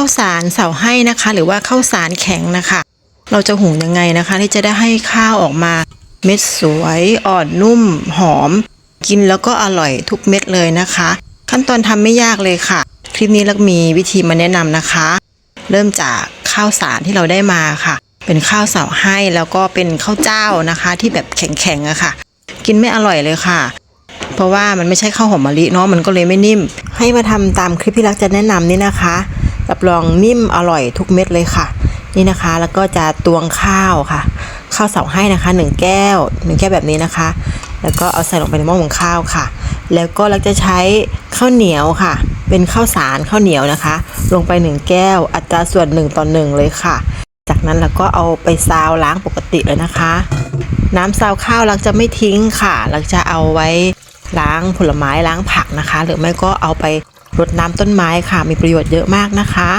ข้าวสารเสาให้นะคะ หรือว่าข้าวสารแข็งนะคะ เราจะหุงยังไงนะคะ ที่จะได้ให้ข้าวออกมา เม็ดสวยอ่อนนุ่ม หอม กินแล้วก็อร่อยทุกเม็ดเลยนะคะ ขั้นตอนทำไม่ยากเลยค่ะ คลิปนี้เรามีวิธีมาแนะนำนะคะ เริ่มจากข้าวสารที่เราได้มาค่ะ เป็นข้าวเสาให้แล้วก็เป็นข้าวเจ้านะคะ ที่แบบแข็งๆอะค่ะ กินไม่อร่อยเลยค่ะเพราะว่ามันไม่ใช่ข้าวหอมมะลิเนาะมันก็เลยไม่นิ่ม ให้มาทำตามคลิปที่รักจะแนะนำนี่นะคะ รับรองนิ่มอร่อยทุกเม็ดเลยค่ะ นี่นะคะ แล้วก็จะตวงข้าวค่ะ ข้าวเสาให้นะคะหนึ่งแก้วหนึ่งแก้วแบบนี้นะคะ แล้วก็เอาใส่ลงไปในหม้อหุงข้าวค่ะ แล้วก็เราจะใช้ข้าวเหนียวค่ะ เป็นข้าวสารข้าวเหนียวนะคะ ลงไปหนึ่งแก้ว อัตราส่วนหนึ่งต่อหนึ่งเลยค่ะ จากนั้นเราก็เอาไปซาวล้างปกติเลยนะคะ น้ำซาวข้าวเราจะไม่ทิ้งค่ะ เราจะเอาไว้ล้างผลไม้ล้างผักนะคะ หรือไม่ก็เอาไป รดน้ำต้นไม้ค่ะมีประโยชน์เยอะมากนะคะ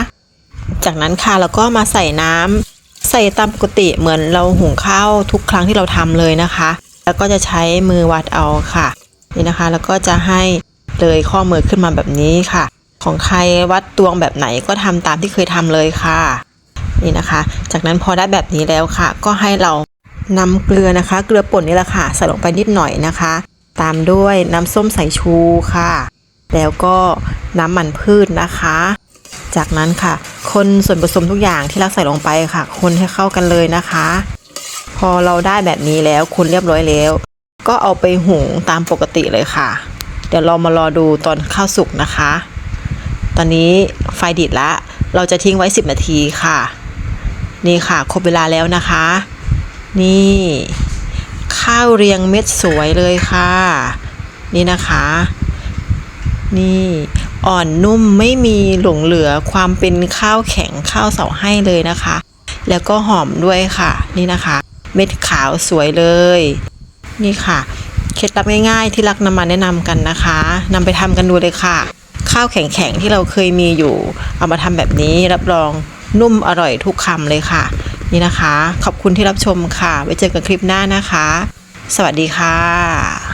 จากนั้นค่ะเราก็มาใส่น้ำใส่ตามปกติเหมือนเราหุงข้าวทุกครั้งที่เราทำเลยนะคะ แล้วก็จะใช้มือวัดเอาค่ะนี่นะคะ แล้วก็จะให้เลยข้อมือขึ้นมาแบบนี้ค่ะ ของใครวัดตวงแบบไหนก็ทำตามที่เคยทำเลยค่ะนี่นะคะ จากนั้นพอได้แบบนี้แล้วค่ะ ก็ให้เรานำเกลือนะคะ เกลือป่นนี่แหละค่ะใส่ลงไปนิดหน่อยนะคะ ตามด้วยน้ำส้มสายชูค่ะ แล้วก็น้ำมันพืชนะคะ จากนั้นค่ะ คนส่วนผสมทุกอย่างที่เราใส่ลงไปค่ะ คนให้เข้ากันเลยนะคะ พอเราได้แบบนี้แล้วคนเรียบร้อยแล้ว ก็เอาไปหุงตามปกติเลยค่ะ เดี๋ยวเรามารอดูตอนข้าวสุกนะคะ ตอนนี้ไฟดิดละเราจะทิ้งไว้ 10 นาทีค่ะ นี่ค่ะครบเวลาแล้วนะคะ นี่ ข้าวเรียงเม็ดสวยเลยค่ะ นี่นะคะ นี่อ่อนนุ่มไม่มีหลงเหลือความเป็นข้าวแข็งข้าวเสาให้เลยนะคะ แล้วก็หอมด้วยค่ะนี่นะคะ เม็ดขาวสวยเลย นี่ค่ะเคล็ดลับง่ายๆที่รักนำมาแนะนำกันนะคะนำไปทำกันดูเลยค่ะ ข้าวแข็งๆที่เราเคยมีอยู่ เอามาทำแบบนี้รับรองนุ่มอร่อยทุกคำเลยค่ะ นี่นะคะ ขอบคุณที่รับชมค่ะ ไว้เจอกันคลิปหน้านะคะ สวัสดีค่ะ